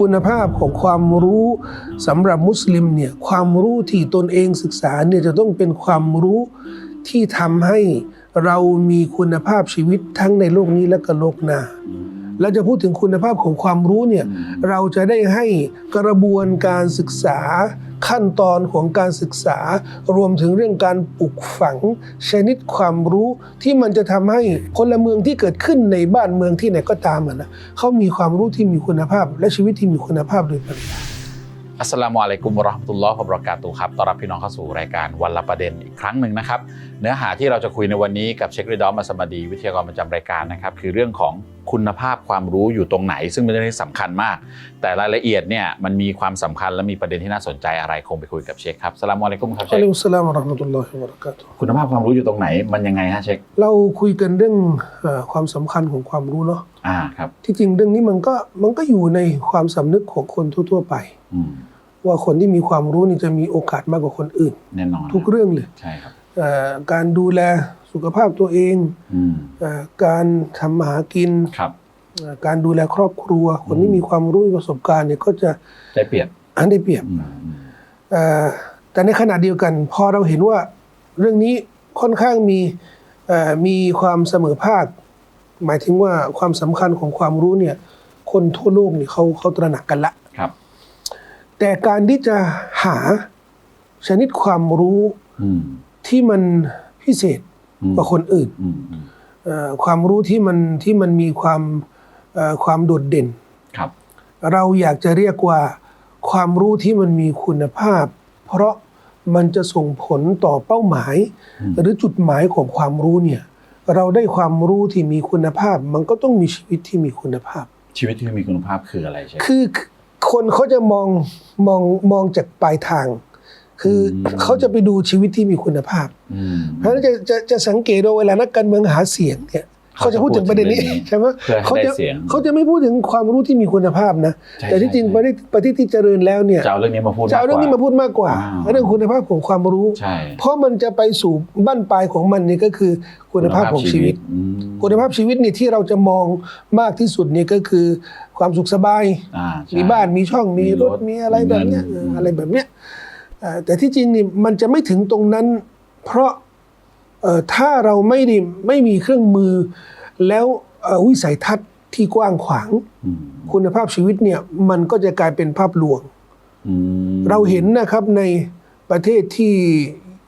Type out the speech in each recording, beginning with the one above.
คุณภาพของความรู้สำหรับมุสลิมเนี่ยความรู้ที่ตนเองศึกษาเนี่ยจะต้องเป็นความรู้ที่ทำให้เรามีคุณภาพชีวิตทั้งในโลกนี้และก็โลกหน้าและจะพูดถึงคุณภาพของความรู้เนี่ยเราจะได้ให้กระบวนการศึกษา ขั้นตอนของการศึกษารวมถึงเรื่องการปลูกฝัง ชนิดความรู้ที่มันจะทำให้พลเมืองที่เกิดขึ้นในบ้านเมืองที่ไหนก็ตามอะนะเขามีความรู้ที่มีคุณภาพ และชีวิตที่มีคุณภาพโดยปริยายอัสสลามุอะลัยกุมราะห์มตุลลอฮ์วะบรากาตุครับต้อนรับพี่น้องเข้าสู่รายการวันละประเด็นอีกครั้งหนึ่งนะครับ เนื้อหาที่เราจะคุยในวันนี้กับเชคริดอมมาสมาดี วิทยากรประจำรายการนะครับ คือเรื่องของคุณภาพความรู้อยู่ตรงไหน ซึ่งเป็นเรื่องที่สำคัญมาก แต่รายละเอียดเนี่ยมันมีความสำคัญและมีประเด็นที่น่าสนใจอะไรคงไปคุยกับเชคครับอัสสลามุอะลัยกุมครับเชอะคลัยฮิสสลามวะเราะห์มะตุลลอฮิวะบะเราะกาตุฮ์คุณภาพความรู้อยู่ตรงไหนมันยังไงฮะเชคเราคุยกันเรื่องเอ่อความสำคัญของความรู้เนาะอ่าครับที่จริงเรื่องนี้มันก็มันก็อยู่ในความสำนึกของคนทั่ว ๆ ไป อืมว่าคนที่มีความรู้นี่จะมีโอกาสมากกว่าคนอื่น แน่นอนทุกเรื่องเลย ใช่ครับ เอ่อการดูแล สุขภาพตัวเองอืมเอ่อการทำมาหากินครับเอ่อการดูแลครอบครัว คนที่มีความรู้มีประสบการณ์เนี่ยก็จะได้เปรียบอันได้เปรียบอืมอืมเอ่อแต่ในขณะเดียวกัน พอเราเห็นว่าเรื่องนี้ค่อนข้างมีเอ่อมีความเสมอภาค หมายถึงว่าความสำคัญของความรู้เนี่ย คนทั่วโลกเนี่ยเขาเขาตระหนักกันละครับ แต่การที่จะหาชนิดความรู้อืมที่มันพิเศษอืม กว่าคนอื่นอืมอืมเอ่อความรู้ที่มันที่มันมีความเอ่อความโดดเด่นครับเราอยากจะเรียกว่าความรู้ที่มันมีคุณภาพ เพราะมันจะส่งผลต่อเป้าหมายอืมหรือจุดหมายของความรู้เนี่ย เราได้ความรู้ที่มีคุณภาพ มันก็ต้องมีชีวิตที่มีคุณภาพ ชีวิตที่มีคุณภาพคืออะไรเชคคือคนเขาจะมองมองมองจากปลายทาง คืออมเขาจะไปดูชีวิตที่มีคุณภาพอืมเพราะฉะนั้นจะจะจะสังเกตว่าเวลานักการเมืองหาเสียงเนี่ยเขาเขาจะพูดถึงประเด็นนี้จะพูดถึงใช่ไหมเพื่อให้เขาจะได้เสียงเขาจะไม่พูดถึงความรู้ที่มีคุณภาพนะใช่แต่ที่จริงใช่ประเทศประเทศที่เจริญแล้วเนี่ยจะเอาเรื่องนี้มาพูดจะเอาเรื่องนี้มาพูดมากกว่าอ่าเรื่องคุณภาพของความรู้ใช่เพราะมันจะไปสู่บั้นปลายของมันนี่ก็คือคุณภาพของชีวิตอืมคุณภาพชีวิตนี่ที่เราจะมองมากที่สุดนี่ก็คือความสุขสบายอ่าใช่มีบ้านมีช่องมีมีรรถถมีอะไรแบบเนี้ยมีเงินเอออะไรแบบเนี้ยเอ่อ แต่ที่จริงนี่มันจะไม่ถึงตรงนั้น เพราะเอ่อถ้าเราไม่ได้ไม่มีเครื่องมือ แล้วเอ่อวิสัยทัศน์ที่กว้างขวางอืมคุณภาพชีวิตเนี่ยมันก็จะกลายเป็นภาพลวงอืมเราเห็นนะครับในประเทศที่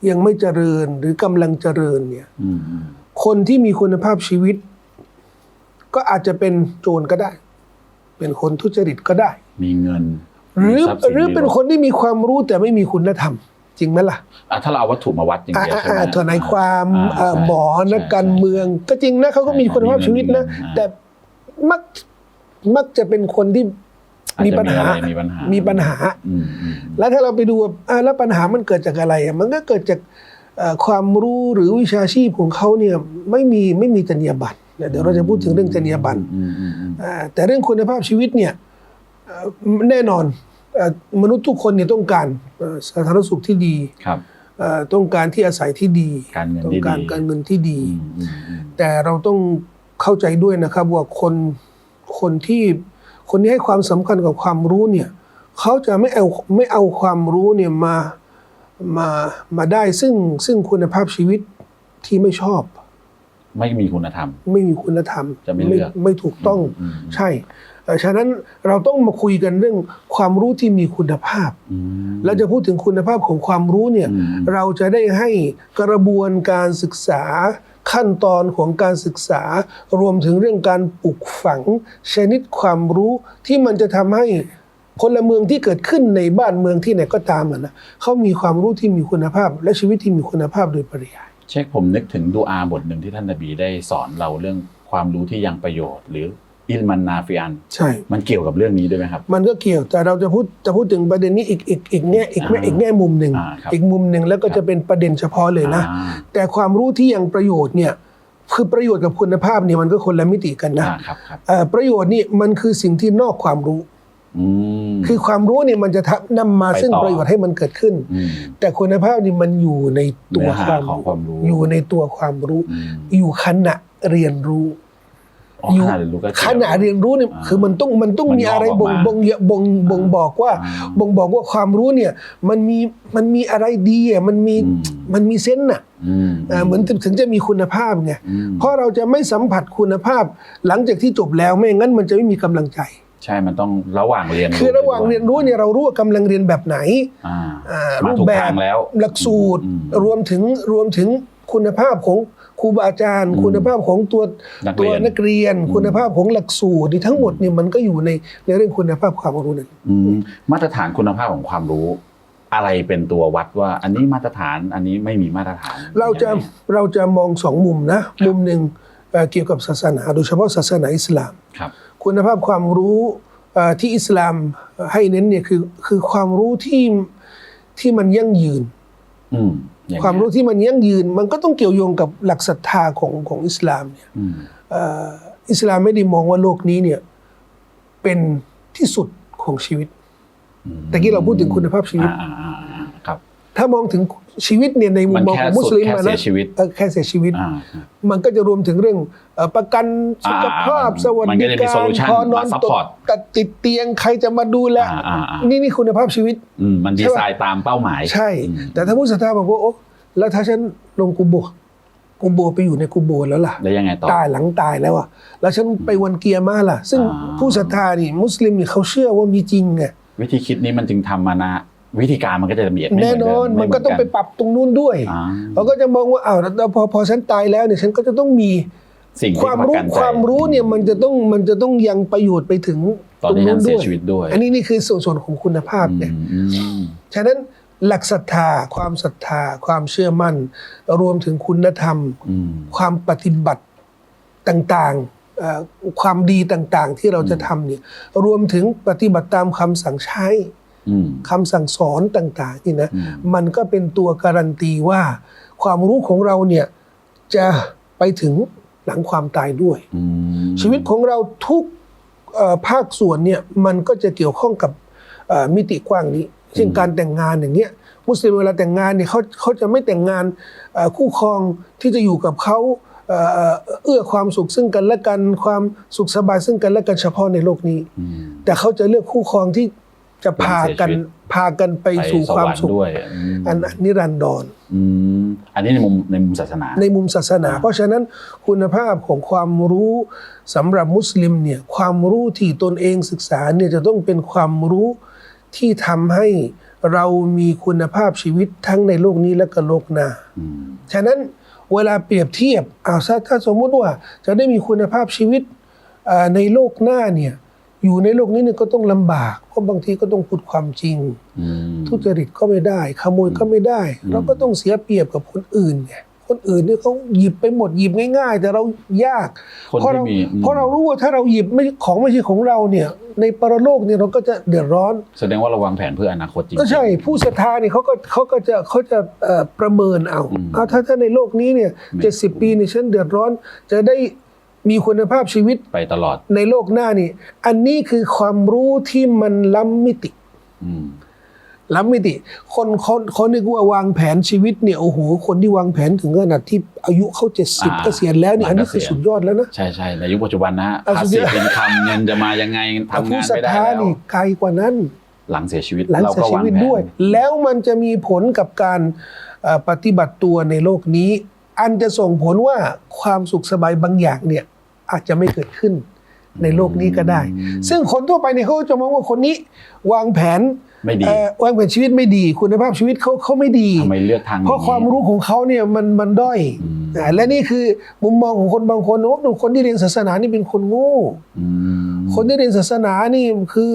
ยังไม่เจริญหรือกำลังเจริญเนี่ยอืมอืมคนที่มีคุณภาพชีวิต ก็อาจจะเป็นโจรก็ได้ เป็นคนทุจริตก็ได้ มีเงิน หรือมีทรัพย์สิหรือเป็นมีถคนที่มีความรู้แต่ไม่มีคุณธรรม จริงไหมล่ะอะถ้าเราเอาวัตถุมาวัดอย่างอ่าเดียวใช่ไหมอ่าทนายความอ่าเอ่อใช่หมอใช่นักการเมือง ก็จริงนะเขาก็มีคุณภาพชีวิตนะมีเงินแต่มักมักจะเป็นคนที่อาจจะมีปัญหาอะไรมีปัญหา มีปัญหาอืมอืมแล้วถ้าเราไปดูว่าอ่าแล้วปัญหามันเกิดจากอะไรอะมันก็เกิดจากเอ่อความรู้หรือวิชาชีพของเขาเนี่ยไม่มีไม่มีจรรยาบรรณเดี๋ยวเราจะพูดถึงเรื่องจรรยาบรรณอืมอืมอืมอ่าแต่เรื่องคุณภาพชีวิตเนี่ยเอ่อ แน่นอนเอ่อมนุษย์ทุกคนเนี่ยต้องการเอ่อสาธารณสุขที่ดีครับเอ่อต้องการที่อาศัยที่ดีการเงินต้องที่การดีการเงินที่ดีอืมอืมอืมแต่เราต้องเข้าใจด้วยนะครับว่าคนคนที่คนที่ให้ความสำคัญกับความรู้เนี่ยเขาจะไม่เอาไม่เอาความรู้เนี่ยมามามาได้ซึ่งซึ่งคุณภาพชีวิตที่ไม่ชอบ ไม่มีคุณธรรม ไม่มีคุณธรรมจะไม่เลือกไม่ถูกต้องอืมใช่เอ่อ ฉะนั้นเราต้องมาคุยกันเรื่องความรู้ที่มีคุณภาพอืมเราจะพูดถึงคุณภาพของความรู้เนี่ยอืมเราจะได้ให้กระบวนการศึกษาขั้นตอนของการศึกษารวมถึงเรื่องการปลูกฝัง ชนิดความรู้ที่มันจะทำให้พลเมืองที่เกิดขึ้นในบ้านเมืองที่ไหนก็ตามอะนะเขามีความรู้ที่มีคุณภาพ และชีวิตที่มีคุณภาพโดยปริยายเช็คผมนึกถึงดูอาบทหนึ่งที่ท่านนบีได้สอนเราเรื่องความรู้ที่ยังประโยชน์หรือ อิลมันนาฟิอันใช่ มันเกี่ยวกับเรื่องนี้ด้วยไหมครับ มันก็เกี่ยวแต่เราจะพูดจะพูดถึงประเด็นนี้อีกอีกอีกแง่อีกแง่อ่าอีกแง่มุมหนึ่งอ่าครับอีกมุมหนึ่งแล้วก็ครับจะเป็นประเด็นเฉพาะเลยนะอ่าแต่ความรู้ที่ยังประโยชน์เนี่ยคือประโยชน์กับคุณภาพเนี่ยมันก็คนละมิติกันนะอ่าครับครับเอ่อประโยชน์นี่มันคือสิ่งที่นอกความรู้อืมคือความรู้เนี่ยมันจะทำนำมาไปต่อซึ่งประโยชน์ให้มันเกิดขึ้นมแต่คุณภาพนี่มันอยู่ในตัวเนื้อหาความของความรู้ อยู่ในตัวความรู้อืมอยู่ขณะเรียนรู้ อ๋ออยู่ขนาดเรียนรู้ก็เกี่ยวขณะเรียนรู้เนี่ยอ่าคือมันต้องมันต้องมันมีอะไรงอกอบ่อกงมาบ่งบ่งบ่งบ่งบอกว่าอ่าบ่งบอกว่าความรู้เนี่ยมันมีมันมีอะไรดีอะมันมีอืมมันมีเซนส์น่ะอืมอ่าเหมือนถึงถึงจะมีคุณภาพไงอืมเพราะเราจะไม่สัมผัสคุณภาพหลังจากที่จบแล้วไม่งั้นมันจะไม่มีกำลังใจใช่ มันต้องระหว่างเรียนคือระหว่างเรียนรู้เนี่ยเรารู้ว่ากำลังเรียนแบบไหนอ่าอ่ามารูปถูกแบบทางแล้วหลักสูตรอืมรวมถึงรวมถึงคุณภาพของ ครูบาอาจารย์อืมคุณภาพของตัวนักตัเรีวยนนักเรียนอืมคุณภาพของหลักสูตรที่ทั้งหมดเนี่ยมันก็อยู่ในในเรื่องคุณภาพความรู้นั้นอืมมาตรฐานคุณภาพของความรู้ อะไรเป็นตัววัดว่า อันนี้มาตรฐานอันนี้ไม่มีมาตรฐาน เราจะยังไงเราจะมองสองมุมนะ มุมหนึ่งเอ่อเกี่ยวกับศาสนาโดยเฉพาะศาสนาอิสลามครับคุณภาพความรู้เอ่อที่อิสลามให้เน้นเนี่ยคือคือความรู้ที่ที่มันยั่งยืนอืมยังไง ความรู้ที่มันยั่งยืน มันก็ต้องเกี่ยวโยงกับหลักศรัทธาของของอิสลามเนี่ยอืมเอ่ออิสลามไม่ได้มองว่าโลกนี้เนี่ยเป็นที่สุดของชีวิตอืมแต่กี้เราพูดถึงคุณภาพชีวิต ถ้ามองถึงชีวิตเนี่ยในมุมัมนมองแค่ของมุสลิมสุดแค่อะเสีนะยชีวิตเออแค่เสียชีวิตอ่ามันก็จะรวมถึงเรื่องเอ่อประกันสุขภาพอ่าสวัสมันก็ดิจะมีการ solution พอนอนมาต support กตัดติดเตียงใครจะมาดูแลอ่าอ่าอ่านี่นี่คุณภาพชีวิตอืมมันดีไซน์ตามเป้าหมาย ใช่อืมแต่ถ้าผู้ศรัทธาบอกว่าโอ้แล้วถ้าฉันลงกุโบร์กุโบร์ไปอยู่ในกุโบร์แล้วล่ะแล้วยังไงต่อตายหลังตายแล้วอะแล้วฉันไปวันเกียร์มาล่ะ ซึ่งอ่าผู้ศรัทธานี่มุสลิมนี่เขาเชื่อว่ามีจริงไงวิธีคิดนี้มันจึงทำมานะ วิธีการมันก็จะละเอียดไม่เหมืแน่อนนเดิอนมมันก็ต้องไปปรับตรงนู้นด้วยอ่าเขาก็จะมองว่าอ้าวแล้วพอพอฉันตายแล้วเนี่ยฉันก็จะต้องมีสิ่งที่ความรู้ประกันใจความรู้เนี่ยมันจะต้องมันจะต้องยังประโยชน์ไปถึงตอนตรงที่ฉันู้นนเสีด้ยวยชีวิตด้วยอันนี้นี่คือส่วนส่วนของคุณภาพอืเนี่ยมอืม ฉะนั้นหลักศรัทธา ความศรัทธา ความเชื่อมั่น รวมถึงคุณธรรม อืม ความปฏิบัติต่างๆเอ่อความดีต่างๆ ที่เราจะทำเนี่ยรวมถึงปฏิบัติตามคำสั่งใช้อืม คำสั่งสอนต่างๆนี่นะอืมมันก็เป็นตัวการันตีว่า ความรู้ของเราเนี่ยจะไปถึงหลังความตายด้วยอืมชีวิตของเราทุกเอ่อภาคส่วนเนี่ยมันก็จะเกี่ยวข้องกับเอ่อมิติกว้างนี้เช่นการแต่งงานอย่างเงี้ยมุสลิมเวลาแต่งงานเนี่ยเขาเขาจะไม่แต่งงานเอ่อคู่ครองที่จะอยู่กับเขาเอ่อเอ่อเอื้อความสุขซึ่งกันและกันความสุขสบายซึ่งกันและกันเฉพาะในโลกนี้อืมแต่เขาจะเลือกคู่ครองที่ จะพากันเสียชีวิตพากันไปสู่ความสุขด้วยอืมอันนิรันดรอืมอันนี้ในมุมในมุมศาสนา ในมุมศาสนาอ่าเพราะฉะนั้นคุณภาพของความรู้สำหรับมุสลิมเนี่ยความรู้ที่ตนเองศึกษาเนี่ยจะต้องเป็นความรู้ที่ทำให้เรามีคุณภาพชีวิตทั้งในโลกนี้และก็โลกหน้าอืมฉะนั้นเวลาเปรียบเทียบอ้าวถ้าถ้าสมมุติว่าจะได้มีคุณภาพชีวิตเอ่อในโลกหน้าเนี่ย อยู่ในโลกนี้เนี่ยก็ต้องลำบาก เพราะบางทีก็ต้องพูดความจริงอืมทุจริตก็ไม่ได้ ขโมยก็ไม่ได้อืมเราก็ต้องเสียเปรียบกับคนอื่นไงคนอื่นเนี่ยเขาหยิบไปหมดหยิบง่าย ๆ แต่เรายากคนเพราะที่เรามีอืมเพราะเรารู้ว่าถ้าเราหยิบไม่ของไม่ใช่ของเราเนี่ย ในปรโลกเนี่ยเราก็จะเดือดร้อน แสดงว่าเราวางแผนเพื่ออนาคตจริงๆก็ใช่ ผู้ศรัทธาเนี่ยเขาก็เขาก็จะเขาจะเอ่อประเมินเอาอืมเอาถ้าถ้าในโลกนี้เนี่ยไม่เจ็ดสิบปีเนี่ยฉันเดือดร้อนจะได้ มีคุณภาพชีวิตไปตลอด ในโลกหน้านี่ อันนี้คือความรู้ที่มันล้ำมิติอืมล้ำมิติ คนคนคนนึกว่าวางแผนชีวิตเนี่ยโอ้โหคนที่วางแผนถึงขนาดที่อายุเขาเจ็ดสิบอ่าเกษียณแล้วเนี่ยอันนี้คือเกษียณสุดยอดแล้วนะใช่ใช่ในยุคปัจจุบันนะอะภาสุดษียอดเป็นคำเงินจะมายังไงแต่ทำผู้งานศรัทไม่ได้ธาแล้วนี่ไกลกว่านั้น หลังเสียชีวิตหลังเราเสียก็ชีวางวิตแผนด้วย แล้วมันจะมีผลกับการเอ่อปฏิบัติตัวในโลกนี้ อันจะส่งผลว่าความสุขสบายบางอย่างเนี่ยอาจจะไม่เกิดขึ้นในโลกนี้ก็ได้ ซึ่งคนทั่วไปเนี่ยเขาจะมองว่าคนนี้ วางแผนไม่ดีเอ่อวางแผนชีวิตไม่ดี คุณภาพชีวิตเขาเขาไม่ดีทำไมเลือกทางนี้เพราะความรู้ของเขาเนี่ยมันมันด้อยอืมอ่าและนี่คือมุมมองของคนบางคนโอ้คนที่เรียนศาสนานี่เป็นคนโง่อืมคนที่เรียนศาสนานี่คือ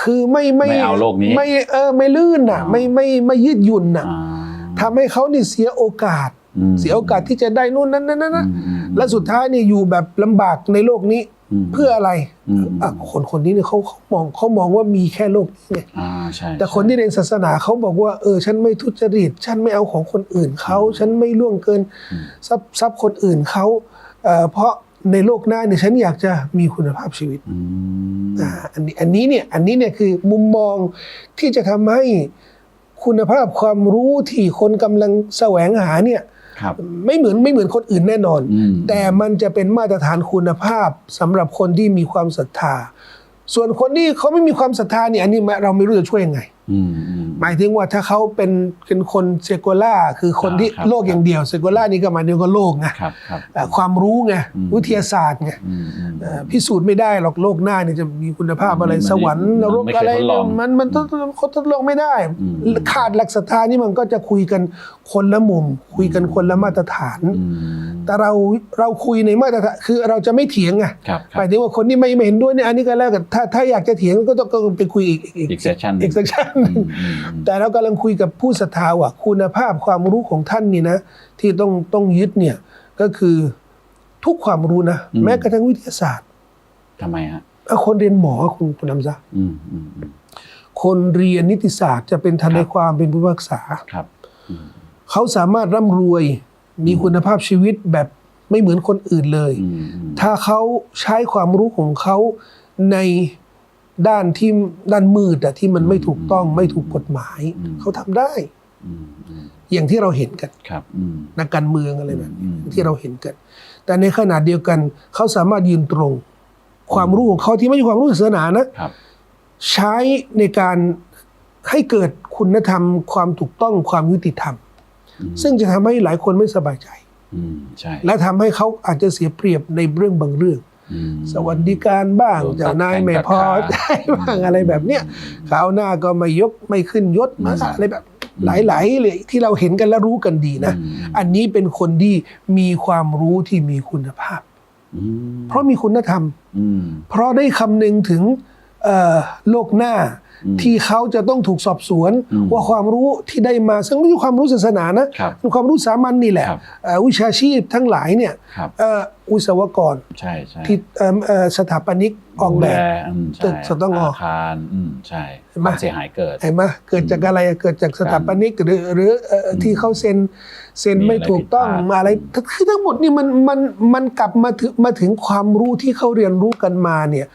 คือไม่ไม่ไม่เอาโลกนี้ไม่เออไม่ลื่นน่ะอ่าไม่ไม่ไม่ยืดหยุ่นน่ะอ่าทำให้เขานี่เสียโอกาสอืม เสียโอกาสที่จะได้นู่นนั่นนั่นนั่นอืนะมอืมและสุดท้ายนี่อยู่แบบลำบากในโลกนี้อืมเพื่ออะไรอืมอะคนคนนี้เนี่ยเขาเขามองเขามองว่ามีแค่โลกนี้ไงอ่าใช่แต่คนที่เรียนศาสนาเขาบอกว่าเออ ฉันไม่ทุจริต ฉันไม่เอาของคนอื่นเขาฉันไม่ล่วงเกินทรัพย์ทรัพย์คนอื่นเขาเอ่อเพราะในโลกหน้าเนี่ยฉันอยากจะมีคุณภาพชีวิตอืมอ่าอันนี้อันนี้เนี่ยอันนี้เนี่ยคือมุมมองที่จะทำให้คุณภาพความรู้ที่คนกำลังแสวงหาเนี่ยครับ ไม่เหมือนไม่เหมือนคนอื่นแน่นอนอืมแต่มันจะเป็นมาตรฐานคุณภาพสำหรับคนที่มีความศรัทธา ส่วนคนที่เขาไม่มีความศรัทธาเนี่ยอันนี้เราไม่รู้จะช่วยยังไงอืมอืม หมายถึงว่าถ้าเขาเป็นเป็นคนเซโกล่าคือคนที่ครับโลกอย่างเดียวเซโกล่านี่ก็หมายถึงก็โลกไงครับครับเอ่อความรู้ไงอืมวิทยาศาสตร์ไงอืมอืมเอ่อพิสูจน์ไม่ได้หรอกโลกหน้าเนี่ยจะมีคุณภาพอะไรมันสวรรค์มันนรกไม่เคยอะไรทดลองมันมันทดทดลองไม่ได้อืมขาดหลักศรัทธานี่มันก็จะคุยกันคนละมุม คุยกันคนละมาตรฐานอืมแต่เราเราคุยในมาตรฐานคือเราจะไม่เถียงไงครับคหรับมายถึงว่าคนที่ไม่ไม่เห็นด้วยเนี่ยอันนี้ก็แล้วกันถ้าถ้าอยากจะเถียงก็ต้องก็ไปคุยอีกอีก section หนึ่งอีกเซสชันอืมอืมอืมแต่เรากำลังคุยกับผู้ศรัทธาว่าคุณภาพความรู้ของท่านนี่นะ ที่ต้องต้องยึดเนี่ยก็คือทุกความรู้นะ แม้กระทั่งวิทยาศาสตร์ทำไมฮะอะคนเรียนหมอคุณคุณนำซะอืมอืมอืมคนเรียนนิติศาสตร์ จะเป็นทนายความเป็นผู้พิพากษาครับอืมเขาสามารถร่ำรวยมีคุณภาพชีวิตแบบไม่เหมือนคนอื่นเลยอืมอืมถ้าเขาใช้ความรู้ของเขาใน ด้านที่ด้านมืดอะที่มันไม่ถูกต้องไม่ถูกกฎหมาย เขาทำได้อืมอืมอย่างที่เราเห็นกันครับอืมนักการเมืองอะไรแบบนี้อืมที่เราเห็นกัน แต่ในขณะเดียวกัน เขาสามารถยืนตรง ความรู้ของเขาที่ไม่ใช่ความรู้ศาสนานะครับใช้ในการให้เกิดคุณธรรม ความถูกต้องความยุติธรรมอืมซึ่งจะทำให้หลายคนไม่สบายใจอืมใช่และทำให้เขาอาจจะเสียเปรียบในเรื่องบางเรื่องอืม สวัสดิการบ้างโดนตัดเจ้านายแข้งไม่ตัดพอขาใจบ้างอะไรแบบเนี้ยคราวหน้าก็ไม่ยกไม่ขึ้นยศมาอืมอะไรแบบหลายๆเลยที่เราเห็นกันและรู้กันดีนะอืมอันนี้เป็นคนที่มีความรู้ที่มีคุณภาพอืมเพราะมีคุณธรรมอืมเพราะได้คำนึงถึงเอ่อโลกหน้าอืม ที่เขาจะต้องถูกสอบสวนอืมว่าความรู้ที่ได้มาซึ่งไม่ใช่ความรู้ศาสนานะครับเป็นความรู้สามัญนี่แหละครับเอ่อวิชาชีพทั้งหลายเนี่ยครับเอ่อวิศวกรใช่ใช่ที่เอิ่มเอ่อสถาปนิกออกแบบดูลอืมใช่ตึกสตงอาคารอืมใช่เห็นไหมความเสียหายเกิดเห็นไหมเกิดจากอะไรเกิดจากสถาปนิกหรือหรือเอ่ออมที่เขาเซ็นเซ็นมีไม่ถูกต้องอะไรผิดพลาดมาอะไรคือทั้งหมดนี่มันมันมันกลับมาถึงมาถึงความรู้ที่เขาเรียนรู้กันมาเนี่ย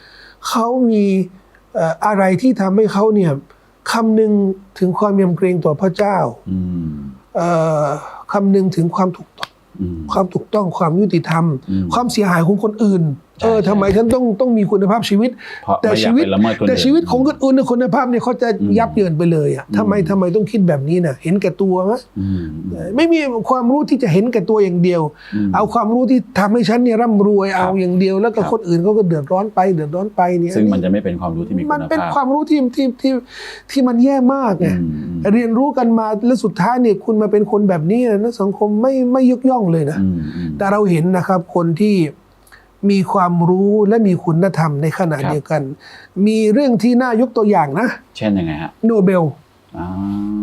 เขามีเอ่ออะไรที่ทำให้เขาเนี่ยคำนึงถึงความยำเกรงต่อพระเจ้าอืมเอ่อคำนึงถึงความถูกต้องอืมความถูกต้องความยุติธรรมอืมความเสียหายของคนอื่นใช่ เออใช่ทำไมฉันต้องต้องมีคุณภาพชีวิตเพราะแต่ไม่อยากชีวิตไปละเมิดคนอื่นแต่ชีวิตของคนอื่นในยคุณภาพเนี่ยเขาจะอืมยับเยินไปเลยอะทำไมอืมทำไมต้องคิดแบบนี้น่ะ เห็นแก่ตัวมะอืมอืมไม่มีความรู้ที่จะเห็นแก่ตัวอย่างเดียวอืมเอาความรู้ที่ทำให้ฉันเนี่ยร่ำรวยครับเอาอย่างเดียว แล้วก็ครับคนอื่นเขาก็เดือดร้อนไปเดือดร้อนไปเนี่ยซึ่งมันจะไม่เป็นความรู้ที่มีมัคุนณเป็นภาพความรู้ที่ที่ที่ที่มันแย่มากไงอืมอืมเรียนรู้กันมาแล้วสุดท้ายเนี่ยคุณมาเป็นคนแบบนี้นะสังคมไม่ไม่ยกย่องเลยนะอืมอืมแต่เราเห็นนะครับคนที่ มีความรู้และมีคุณธรรมในขณะครับเดียวกัน มีเรื่องที่น่ายกตัวอย่างนะ เช่นยังไงฮะโนเบลอ่า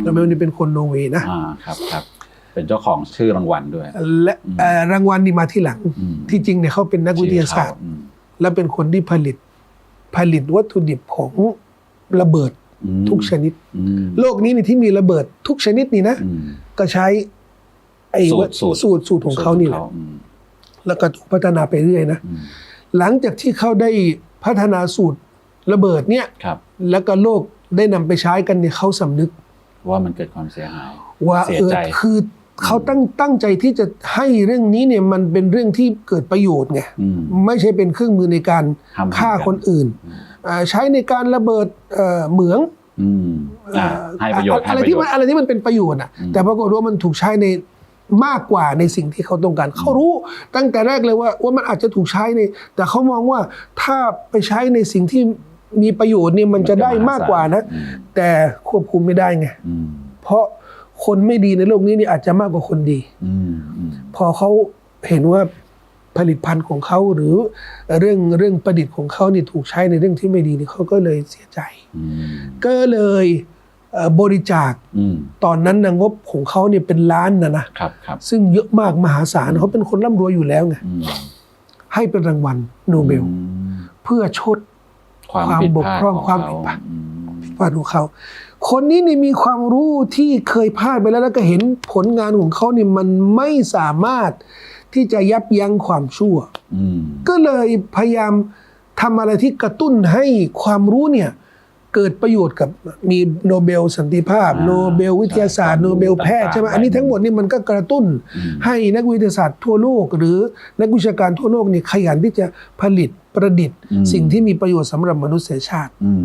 โนเบลนี่เป็นคนนอร์เวย์นะอ่าครับครับเป็นเจ้าของชื่อรางวัลด้วย และอืมเอ่อรางวัลนี่มาที่หลังอืมที่จริงเนี่ยเขาเป็นนักวิทยาศาสตร์ชื่อเขอืมและเป็นคนที่ผลิตผลิตวัตถุดิบของระเบิดอืมทุกชนิดอืมโลกนี้นี่ที่มีระเบิดทุกชนิดนี่นะอืมก็ใช้ไอ้สูวัตตรสูตรสูตรสูตรของเขานี่แหละอืม แล้วก็ถูกพัฒนาไปเรื่อยนะอืมหลังจากที่เขาได้พัฒนาสูตรระเบิดเนี่ยครับแล้วก็โลกได้นำไปใช้กันเนี่ยเขาสำนึก ว่ามันเกิดความเสียหาย ว่าเสียเออใจคือเขาตั้งตั้งใจที่จะให้เรื่องนี้เนี่ยมันเป็นเรื่องที่เกิดประโยชน์ไงอืมไม่ใช่เป็นเครื่องมือในการทำฆ่าคนอื่นอ่าใช้ในการระเบิดเอ่อเหมืองอืมอ่าเอ่อให้ประโยชน์อะไรให้ประที่โยชมันน์อะไรที่มันเป็นประโยชน์อะอืมแต่ปรากฏว่ามันถูกใช้ใน มากกว่าในสิ่งที่เขาต้องการ เขารู้ตั้งแต่แรกเลยว่าว่ามันอาจจะถูกใช้ในแต่เขามองว่าถ้าไปใช้ในสิ่งที่มีประโยชน์เนี่ยมันจะได้มากกว่านะอืมแต่ควบคุมไม่ได้ไงอืมเพราะคนไม่ดีในโลกนี้นี่อาจจะมากกว่าคนดีอืมอืมพอเขาเห็นว่าผลิตภัณฑ์ของเขาหรือเรื่องเรื่องประดิษฐ์ของเขานี่ถูกใช้ในเรื่องที่ไม่ดีนี่เขาก็เลยเสียใจอืมก็เลยเอ่อ บริจาคอืมตอนนั้นนะงบของเขาเนี่ยเป็นล้านนะนะครับครับซึ่งเยอะมากมหาศาลเขาเป็นคนร่ำรวยอยู่แล้วไงอืมให้เป็นรางวัลโนเบลอืมเพื่อชดความความผิดบกพลาดพร่องของความเขาผิดพลาดอืมวาดของเขา คนนี้นี่มีความรู้ที่เคยพลาดไปแล้วแล้วก็เห็นผลงานของเขานี่มันไม่สามารถที่จะยับยั้งความชั่วอืมก็เลยพยายามทำอะไรที่กระตุ้นให้ความรู้เนี่ย เกิดประโยชน์กับมีโนเบลสันติภาพอ่าโนเบลวิทยาศาสตร์ใช่โนเบลแพทย์ใช่ไหมต่างๆอันนี้ทั้งหมดนี่มันก็กระตุ้นอืมให้นักวิทยาศาสตร์ทั่วโลก หรือนักวิชาการทั่วโลกนี่ขยันที่จะผลิตประดิษฐ์อืมสิ่งที่มีประโยชน์สำหรับมนุษยชาติอืม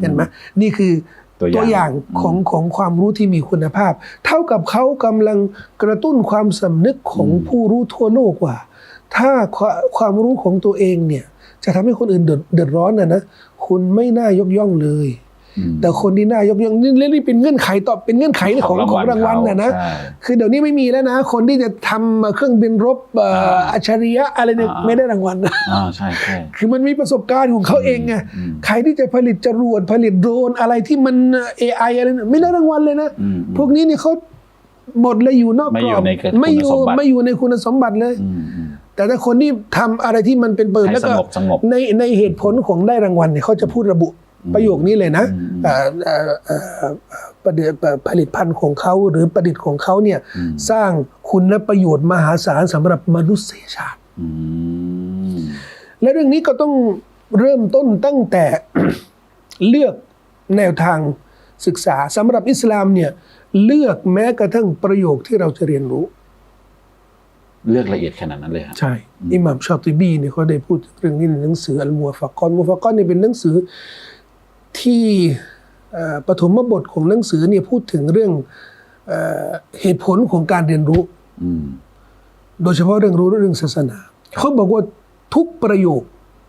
เห็นไหมนี่คือตัวอย่างอย่างของของความรู้ที่มีคุณภาพ เท่ากับเขากำลังกระตุ้นความสำนึกของอืมผู้รู้ทั่วโลกว่า ถ้าควาความรู้ของตัวเองเนี่ย จะทำให้คนอื่นเดือดเดือดร้อนนะนะคุณไม่น่ายกย่องเลยอืมแต่คนที่น่ายกย่องนี่นี่เป็นเงื่อนไขต่อเป็นเงื่อนไขของของรางวัลนะนะใช่คือเดี๋ยวนี้ไม่มีแล้วนะ คนที่จะทำเครื่องบินรบเอ่ออ่าอัจฉริยะอะไรเนี่ยอ่าไม่ได้รางวัลนะอ่าใช่ใช่คือมันมีประสบการณ์ของเขาเองไงอืมใครที่จะผลิตจรวดผลิตโดรนอะไรที่มัน AI อะไรเนี่ยไม่ได้รางวัลเลยนะอืมพวกนี้เนี่ยเขาหมดเลยอยู่นอกไม่กอรยู่อบในคุณไม่อยู่สมบัติไม่อยู่ในคุณสมบัติเลยอืมอืม แต่ถ้าคนที่ทำอะไรที่มันเป็นเปิดให้แล้วก็สงบสงบในในเหตุผลของได้รางวัลเนี่ยเขาจะพูดระบุประโยคนี้เลยนะอืมเอ่อเอ่อเอ่อประเดี๋ยวผลิตภัณฑ์ของเขาหรือประดิษฐ์ของเขาเนี่ยอืมสร้างคุณประโยชน์มหาศาลสำหรับมนุษยชาติอืมและเรื่องนี้ก็ต้องเริ่มต้นตั้งแต่เลือกแนวทางศึกษาสำหรับอิสลามเนี่ยเลือกแม้กระทั่งประโยคที่เราจะเรียนรู้ เลือกละเอียดขนาดนั้นเลยฮะใช่อิหม่ามชาติบีเนี่ยเขาได้พูดเรื่องนี้ในหนังสืออัลมัวฟักกอนมัวฟักกอนเนี่ยเป็นหนังสือที่เอ่อปฐมบทของหนังสือเนี่ยพูดถึงเรื่องเอ่อเหตุผลของการเรียนรู้อืมโดยเฉพาะเรื่องรู้เรื่องศาสนาเขาบอกว่าทุกประโยค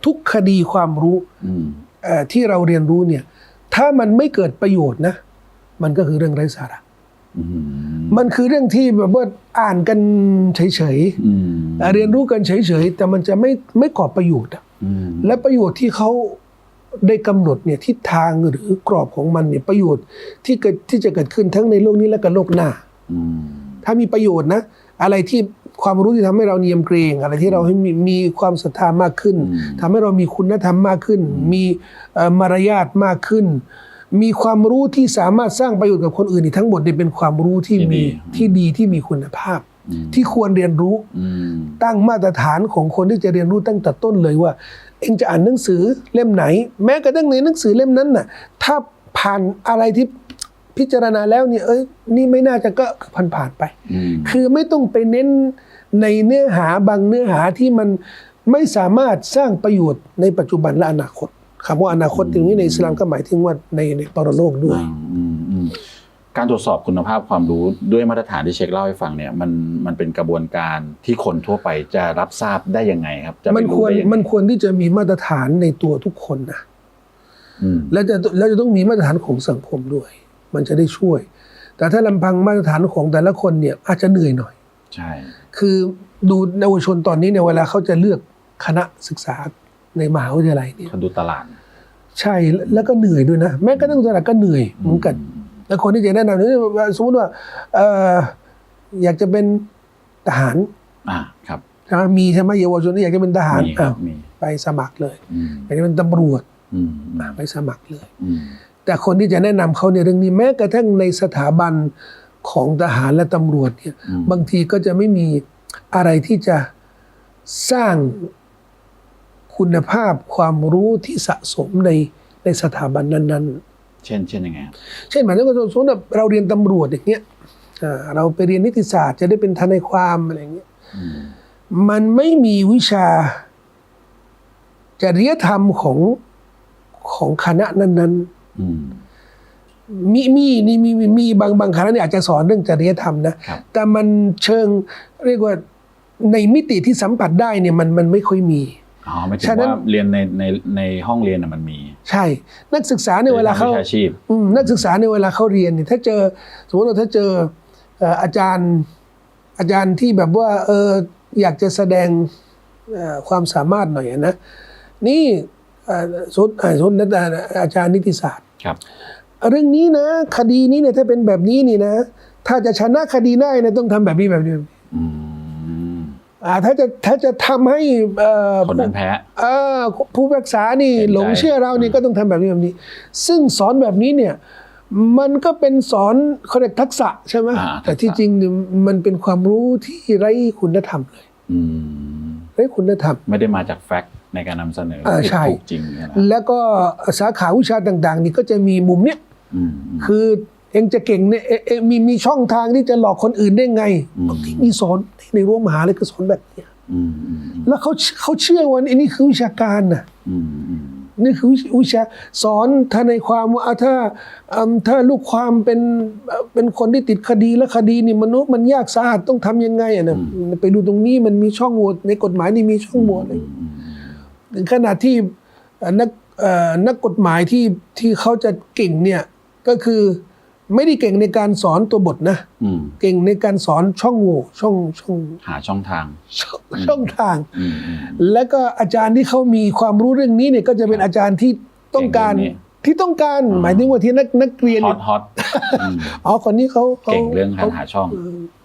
ทุกคดีความรู้อืมเอ่อที่เราเรียนรู้เนี่ย ถ้ามันไม่เกิดประโยชน์นะ มันก็คือเรื่องไร้สาระอื มมันคือเรื่องที่แบบว่าอ่านกันเฉยอืมๆเรียนรู้กันเฉยๆแต่มันจะไม่ไม่ก่อประโยชน์อะอืมและประโยชน์ที่เขาได้กำหนดเนี่ยทิศทางหรือกรอบของมันเนี่ยประโยชน์ที่เกิดที่จะเกิดขึ้นทั้งในโลกนี้และก็โลกหน้าอืมถ้ามีประโยชน์นะ อะไรที่ความรู้ที่ทำให้เราเนียมเกรง อะไรที่เราให้มีมีความศรัทธามากขึ้นอืมทำให้เรามีคุณธรรมมากขึ้น มีเอ่อมารยาทมากขึ้น มีความรู้ที่สามารถสร้างประโยชน์กับคนอื่นนี่ทั้งหมดเนี่ยเป็นความรู้ที่มีที่ดีที่มีคุณภาพอืมที่ควรเรียนรู้อืมตั้งมาตรฐานของคนที่จะเรียนรู้ตั้งแต่ต้นเลยว่า เองจะอ่านหนังสือเล่มไหน แม้กระทั่งในหนังสือเล่มนั้นน่ะ ถ้าผ่านอะไรที่พิจารณาแล้วเนี่ยเอ้ยนี่ไม่น่าจะก็ผ่านผ่านๆไปอืมคือไม่ต้องไปเน้นในเนื้อหาบางเนื้อหาที่มันไม่สามารถสร้างประโยชน์ในปัจจุบันและอนาคต คำว่าอนาคตตรงนี้ในอิสลามก็หมายถึงว่าในในปรโลกด้วยอืมอืมการตรวจสอบคุณภาพความรู้ด้วยมาตรฐานที่เช็คเล่าให้ฟังเนี่ยมันมันเป็นกระบวนการที่คนทั่วไปจะรับทราบได้ยังไงครับจะมันไปควรได้ยังไงมันควรที่จะมีมาตรฐานในตัวทุกคนนะอืมแล้วจะแล้วจะต้องมีมาตรฐานของสังคมด้วย มันจะได้ช่วย แต่ถ้าลำพังมาตรฐานของแต่ละคนเนี่ยอาจจะเหนื่อยหน่อย ใช่ คือดูเยาวชนตอนนี้เนี่ยเวลาเขาจะเลือกคณะศึกษา ในมหาวิทยาลัยเนี่ยเขาดูตลาด ใช่แล้วก็เหนื่อยด้วยนะ แม้กระทั่งตลาดก็เหนื่อยเหมือนกันแล้วคนที่จะแนะนำเนี่ยสมมติว่าเอ่ออยากจะเป็นทหารอ่าครับใช่ไหมมีใช่ไหมเยาวชนที่อยากจะเป็นทหารมีครัอ้าบวมีไปสมัครเลยอืมอยากจะเป็นตำรวจอืมอะไปสมัครเลยอืมแต่คนที่จะแนะนำเขาในเรื่องนี้แม้กระทั่งในสถาบันของทหารและตำรวจเนี่ยอืมบางทีก็จะไม่มีอะไรที่จะสร้าง คุณภาพความรู้ที่สะสมในในสถาบันนั้นเช่นเช่นยังไงครับๆเช่นหมายถึงว่าสมมติว่าเราเรียนตำรวจอย่างเงี้ยอ่าเราไปเรียนนิติศาสตร์จะได้เป็นทนายความอะไรอย่างเงี้ยอืมมันไม่มีวิชาจริยธรรมของของคณะนั้นๆอืมมีมีนี่มีมีมีบางบางคณะเนี่ยอาจจะสอนเรื่องจริยธรรมนะครับแต่มันเชิงเรียกว่าในมิติที่สัมผัสได้เนี่ยมันมันไม่ค่อยมี อ๋อไม่ถึงฉะนั้นว่าเรียนในในในห้องเรียนน่ะมันมี ใช่ นักศึกษาในเวลาเขาทงวิชาชีพอืมนักศึกษาในเวลาเขาเรียนเนี่ยถ้าเจอสมมติว่าถ้าเจอเอ่ออาจารย์อาจารย์ที่แบบว่าเอออยากจะแสดงเอ่อความสามารถหน่อยอะนะนี่เอ่อสุดอ่าสุดนะอาจารย์นิติศาสตร์ครับ เรื่องนี้นะ คดีนี้เนี่ยถ้าเป็นแบบนี้นี่นะ ถ้าจะชนะคดีได้เนี่ยต้องทำแบบนี้แบบนี้อืม อ่าถ้าจะถ้าจะทำให้เอ่อคนนั้นแพ้ เอ่อผู้พิพากษานี่เห็นใจ หลงเชื่อเรานี่อืมก็ต้องทำแบบนี้แบบนี้ ซึ่งสอนแบบนี้เนี่ย มันก็เป็นสอนเขาเรียกทักษะใช่ไหมอ่าแต่ที่จริงเนี่ยมันเป็นความรู้ที่ไร้คุณธรรมเลยอืมไร้คุณธรรม ไม่ได้มาจากแฟกต์ในการนำเสนออ่าใช่ ถูกจริงเนี่ยนะแล้วก็สาขาวิชาต่าง ๆ นี่ก็จะมีมุมเนี้ย อืมอืมคือเองจะเก่งเนี่ยเอเอมีมีช่องทางที่จะหลอกคนอื่นได้ไงอืมบางทีมีสอนในรั้วมหาเลยก็สอนแบบเนี้ยอืมอืมอืมแล้วเขาเขาเชื่อว่านี่คือวิชาการน่ะอืมอืมนี่คือวิชวิชาสอนถ้าในความว่าอะถ้าอืมถ้าลูกความเป็นเอ่อเป็นคนที่ติดคดีและคดีนี่มนุษย์มันยากสาหัสต้องทำยังไงอะนะไปดูตรงนี้มันมีช่องโหว่ในกฎหมายนี่มีช่องโหว่เลยอืมถึงขนาดที่เอ่อนักเอ่อนักกฎหมายที่ที่เขาจะเก่งเนี่ยก็คือ ไม่ได้เก่งในการสอนตัวบทนะอืมเก่งในการสอนช่องโหว่ช่องช่อง หาช่องทาง ช่องช่องทาง อืมอืม แล้วก็อาจารย์ที่เขามีความรู้เรื่องนี้เนี่ยก็จะเป็นอาจารย์ที่ต้องการเก่งเรื่องนี้ที่ต้องการ อ่า หมายถึงว่าที่นักนักเรียนฮอเนี่ตยฮอตอืมอ๋อคนนี้เขาเขาเก่งเรื่องการหาช่องเ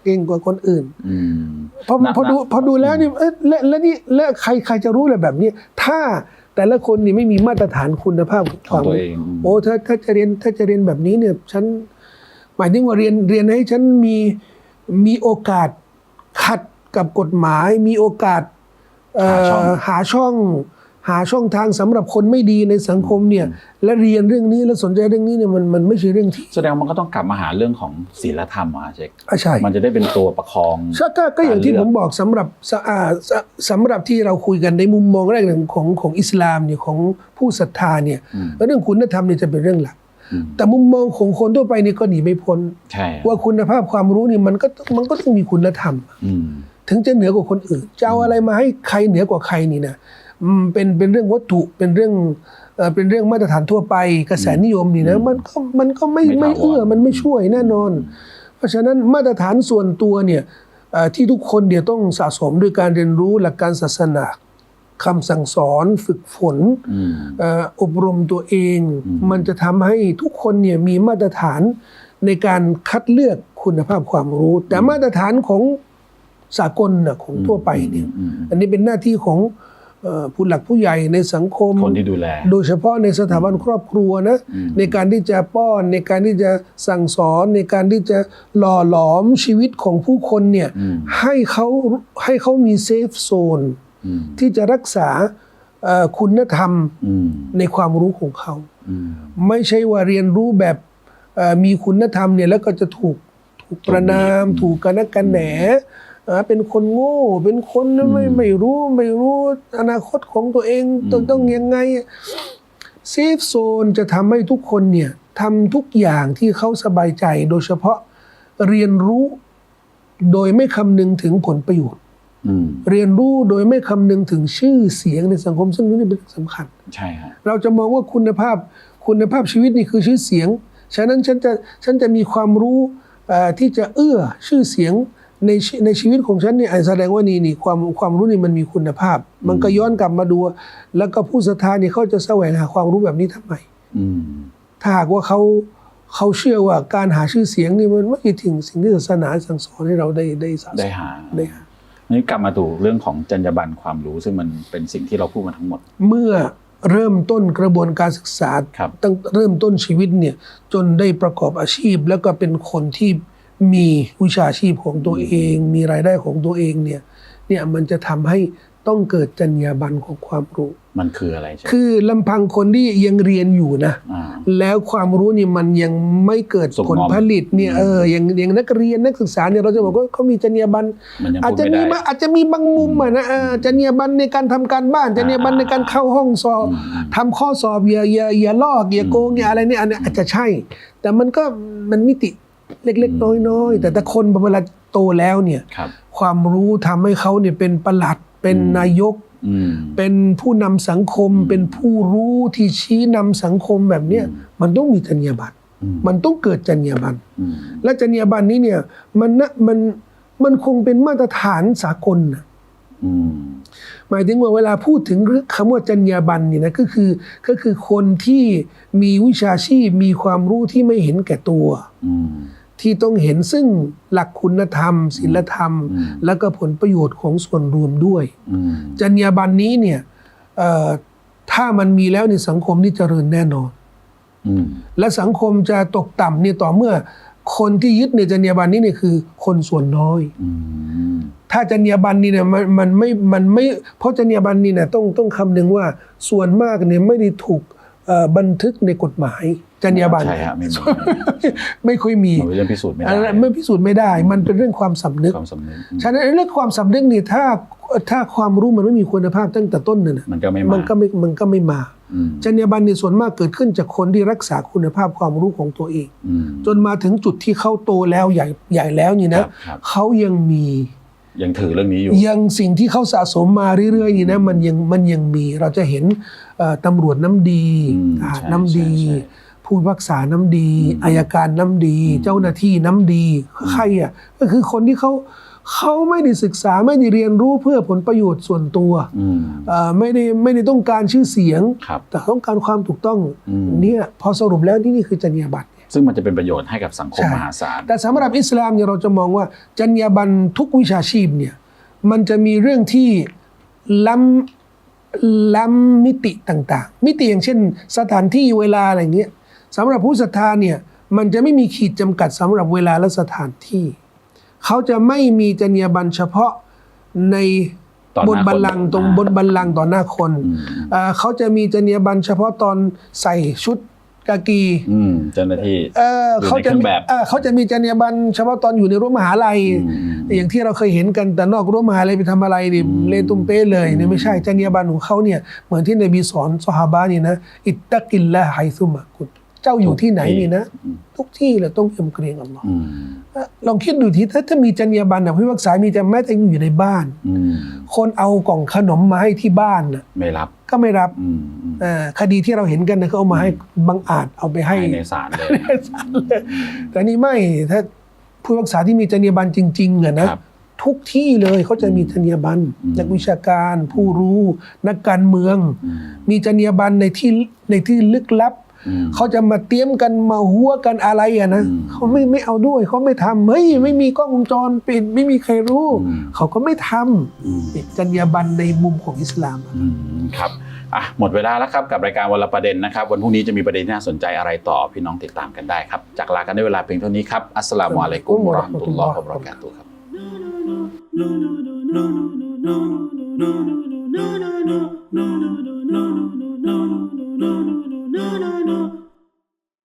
เก่งกว่าคนอื่นอืมพอนะพอดูนะพอดูแล้วนี่เอ๊ะและและนี่และใครใครจะรู้เลยแบบนี้ ถ้าแต่ละคนนี่ไม่มีมาตรฐานคุณภาพของตัวเองอืมโอ้ถ้าถ้าจะเรียนถ้าจะเรียนแบบนี้เนี่ยฉัน หมายถึงว่าเรียนเรียนให้ฉันมีมีโอกาสขัดกับกฎหมาย มีโอกาสเอ่อหาช่องหาช่องทางสำหรับคนไม่ดีในสังคมเนี่ย และเรียนเรื่องนี้และสนใจเรื่องนี้เนี่ยมันมันไม่ใช่เรื่องที่ แสดงว่ามันก็ต้องกลับมาหาเรื่องของศีลธรรมอะเจ๊กอะใช่มันจะได้เป็นตัวประคองใช่ก็ก็อย่างที่การผเลือกมบอกสำหรับสอ่าสสำหรับที่เราคุยกันในมุมมองแรกของของของอิสลามเนี่ยของผู้ศรัทธาเนี่ยอืมเรื่องคุณธรรมเนี่ยจะเป็นเรื่องหลักอืม แต่มุมมองของคนทั่วไปนี่ก็หนีไม่พ้นใช่ว่าคุณภาพความรู้นี่มันก็มันก็ต้องมีคุณธรรมอืมถึงจะเหนือกว่าคนอื่นจะเอาอะไรมาให้ใครเหนือกว่าใครนี่นะอืมเป็นเป็นเรื่องวัตถุเป็นเรื่องเอ่อเป็นเรื่องมาตรฐานทั่วไปกระแสนิยมนี่นะมันก็มันก็ไม่ไม่ไม่ถาวรเอื้อมันไม่ช่วยแน่นอน เพราะฉะนั้นมาตรฐานส่วนตัวเนี่ยเอ่อที่ทุกคนเดี๋ยวต้องสะสมด้วยการเรียนรู้หลักการศาสนา คำสั่งสอนฝึกฝนอืมเอ่ออบรมตัวเองอืมมันจะทำให้ทุกคนเนี่ยมีมาตรฐานในการคัดเลือกคุณภาพความรู้ แต่มาตรฐานของสากลน่ะของทั่วไปเนี่ยอืมอืมอันนี้เป็นหน้าที่ของเอ่อผู้หลักผู้ใหญ่ในสังคมคนที่ดูแล โดยเฉพาะในสถาบันครอบครัวนะอืมในการที่จะป้อนในการที่จะสั่งสอนในการที่จะหล่อหลอมชีวิตของผู้คนเนี่ยอืมให้เขาให้เขามีเซฟโซนอืม ที่จะรักษาเอ่อคุณธรรมอืมในความรู้ของเขาอืมไม่ใช่ว่าเรียนรู้แบบเอ่อมีคุณธรรมเนี่ยแล้วก็จะถูกถูกประนาม ถูกกันนักกันแหนอ่าเป็นคนโง่ เป็นคนไม่ไม่รู้ไม่รู้อนาคตของตัวเองต้องต้องยังไงเซฟโซนจะทำให้ทุกคนเนี่ยทำทุกอย่างที่เขาสบายใจโดยเฉพาะเรียนรู้โดยไม่คำนึงถึงผลประโยชน์อืม เรียนรู้โดยไม่คำนึงถึงชื่อเสียงในสังคม ซึ่งนี่เป็นเรื่องสำคัญ ใช่ฮะเราจะมองว่าคุณภาพคุณภาพชีวิตนี่คือชื่อเสียง ฉะนั้นฉันจะฉันจะมีความรู้เอ่อที่จะเอื้อชื่อเสียงในชีในชีวิตของฉันเนี่ยแสดงว่านี่นี่ความความรู้นี่มันมีคุณภาพ มันก็ย้อนกลับมาดู แล้วก็ผู้ศรัทธานี่เขาจะแสวงหาความรู้แบบนี้ทำไมอืมถ้าหากว่าเขาเขาเชื่อว่าการหาชื่อเสียงนี่มันไม่ใช่ถึงสิ่งที่ศาสนาสั่งสอนให้เราได้ได้สะสมได้หาได้หา นี่กลับมาถูเรื่องของจรรยาบรรณความรู้ซึ่งมันเป็นสิ่งที่เราพูดมาทั้งหมด เมื่อเริ่มต้นกระบวนการศึกษาครับตั้งเริ่มต้นชีวิตเนี่ยจนได้ประกอบอาชีพ แล้วก็เป็นคนที่มีวิชาชีพของตัวเอง มีรายได้ของตัวเองเนี่ยเนี่ยมันจะทำให้ ต้องเกิดจรรยาบรรณของความรู้ มันคืออะไรใช่ไหมคือลำพังคนที่ยังเรียนอยู่นะอ่าแล้วความรู้นี่มันยังไม่เกิดส่งผลมอบผลิตเนี่ยเอออย่างอย่างนักเรียนนักศึกษาเนี่ยเราจะบอกว่าเขามีจรรยาบรรณมันยังอาจพูดจะไม่มีได้บางอาจจะมีบางมุมอะนะเออจรรยาบรรณในการทำการบ้านจรรยาบรรณในการเข้าห้องสอบอืมทำข้อสอบอย่าอย่าอย่าลอกอย่าโกงอย่าอะไรเนี่ยอันนี้อาจจะใช่ แต่มันก็มันมิติเล็ก ๆ น้อยๆแต่แต่คนเวลาโตแล้วเนี่ยครับความรู้ทำให้เขาเนี่ยเป็นประหลัด เป็นอืมนายกอืมเป็นผู้นำสังคมอืมเป็นผู้รู้ที่ชี้นำสังคมแบบเนี้ยอืมมันต้องมีจรรยาบรรณอืมมันต้องเกิดจรรยาบรรณอืมและจรรยาบรรณนี้เนี่ยมันนะมันมันคงเป็นมาตรฐานสากลนะอืมหมายถึงว่าเวลาพูดถึงเรื่องคำว่าจรรยาบรรณนี่นะก็คือก็คือคนที่มีวิชาชีพมีความรู้ที่ไม่เห็นแก่ตัวอืม ที่ต้องเห็นซึ่งหลักคุณธรรมศีลธรรมอืมแล้วก็ผลประโยชน์ของส่วนรวมด้วยอืมจรรยาบรรณนี้เนี่ยเอ่อถ้ามันมีแล้วในสังคมนี่เจริญแน่นอนอืมและสังคมจะตกต่ำเนี่ยต่อเมื่อคนที่ยึดในจรรยาบรรณนี้เนี่ยคือคนส่วนน้อยอืมถ้าจรรยาบรรณนี่เนี่ยมันมันไม่มันไม่เพราะจรรยาบรรณนี่เนี่ยต้องต้องคำนึงว่าส่วนมากเนี่ยไม่ได้ถูกเอ่อบันทึกในกฎหมาย จรรยาบรรณใช่ฮะไม่มีไม่ค่อยมีมันเป็นเรื่องพิสูจน์ไม่ได้อันนั้นไม่พิสูจน์ไม่ได้ มันเป็นเรื่องความสำนึกความสำนึกอืมฉะนั้นเรื่องความสำนึกนี่ถ้าถ้าความรู้มันไม่มีคุณภาพตั้งแต่ต้นเนี่ยนะมันก็ไม่มันมาก็ไม่มันก็ไม่มาอืมจรรยาบรรณในส่วนมากเกิดขึ้นจากคนที่รักษาคุณภาพความรู้ของตัวเองอืมจนมาถึงจุดที่เขาโตแล้วใหญ่ใหญ่แล้วนี่คนะรับครับเขายังมียังถือเรื่องนี้อยู่ ยังสิ่งที่เขาสะสมมาเรื่อยๆนี่นะมันยังมันยังมีเราจะเห็นเอ่อตำรวจน้ำดีอืมทหารใช่น้ำดีใช่ใช่ ผู้พิพักษาน้ำดีอืมอายการน้ำดีอืมเจ้าหน้าที่น้ำดีใครอะก็คือคนที่เขาเขาไม่ได้ศึกษาไม่ได้เรียนรู้เพื่อผลประโยชน์ส่วนตัวอืมเอ่อไม่ได้ไม่ได้ต้องการชื่อเสียงครับแต่ต้องการความถูกต้องอืมเนี่ยพอสรุปแล้วนี่นี่คือจรรยาบรรณซึ่งมันจะเป็นประโยชน์ให้กับสังคมใช่มหาศาลแต่สำหรับอิสลามเนี่ยเราจะมองว่าจรรยาบรรณทุกวิชาชีพเนี่ยมันจะมีเรื่องที่ล้ำล้ำมิติต่าง ๆ มิติอย่างเช่น สถานที่เวลาอะไรเงี้ย สำหรับผู้ศรัทธาเนี่ยมันจะไม่มีขีดจำกัดสำหรับเวลาและสถานที่ เขาจะไม่มีจรรยาบรรณเฉพาะในต่อบหนน้าบัลคนลังก์ตรงบนบัลลังก์ต่อหน้าคนอืมเอ่อเขาจะมีจรรยาบรรณเฉพาะตอนใส่ชุดกากีอืมเจ้าหน้าที่เอออยู่ในเขาจะเครื่มีองแบบเออเขาจะมีจรรยาบรรณเฉพาะตอนอยู่ในรั้วมหาลัยอืมอืมอย่างที่เราเคยเห็นกันแต่นอกรั้วมหาลัยไปทำอะไรดิอืมเลตุ้มเป้เลยเนี่ยไม่ใช่จรรยาบรรณของเขาเนี่ยเหมือนที่นบีสอนซอฮาบะนี่นะอิตตะกิลละไฮซุมะกุน เจ้าอยู่ที่ไหนนี่นะอืมทุกที่เลยต้องยำเกรงอัลลอฮ์อืมเอ่อลองคิดดูทีถ้าถ้ามีจรรยาบรรณแบบพิพากษามีแต่แม้แต่อยู่ในบ้านอืมคนเอากล่องขนมมาให้ที่บ้านน่ะไม่รับ ก็ไม่รับอืมอืมเอ่อคดีที่เราเห็นกันนะเขาเอามาให้บังอาจเอาไปให้ให้ในศาลเลยนะแต่นี่ไม่ถ้าผู้พิพากษาที่มีจรรยาบรรณจริงๆอะนะครับทุกที่เลยเขาจะมีจรรยาบรรณอืมนักวิชาการ ผู้รู้ นักการเมืองอืมมีจรรยาบรรณในที่ในที่ลึกลับอืม เขาจะมาเตรียมกันมาหัวกันอะไรอะนะอืมเขาไม่ไม่เอาด้วยเขาไม่ทำเฮ้ยไม่มีกล้องวงจรปิดไม่มีใครรู้อืมเขาก็ไม่ทอืมำนี่จรรยาบรรณในมุมของอิสลามอืมครับอะหมดเวลาแล้วครับกับรายการวันละประเด็นนะครับ วันพรุ่งนี้จะมีประเด็นที่น่าสนใจอะไรต่อพี่น้องติดตามกันได้ครับจากลากันด้วยเวลาเพียงเท่านี้ครับอัสสลามุอะลัยกุมวะเราะห์มะตุลลอฮ์วะบะเราะกาตุฮ์ครับ no no no no no no no no no no no no no no no, no, no.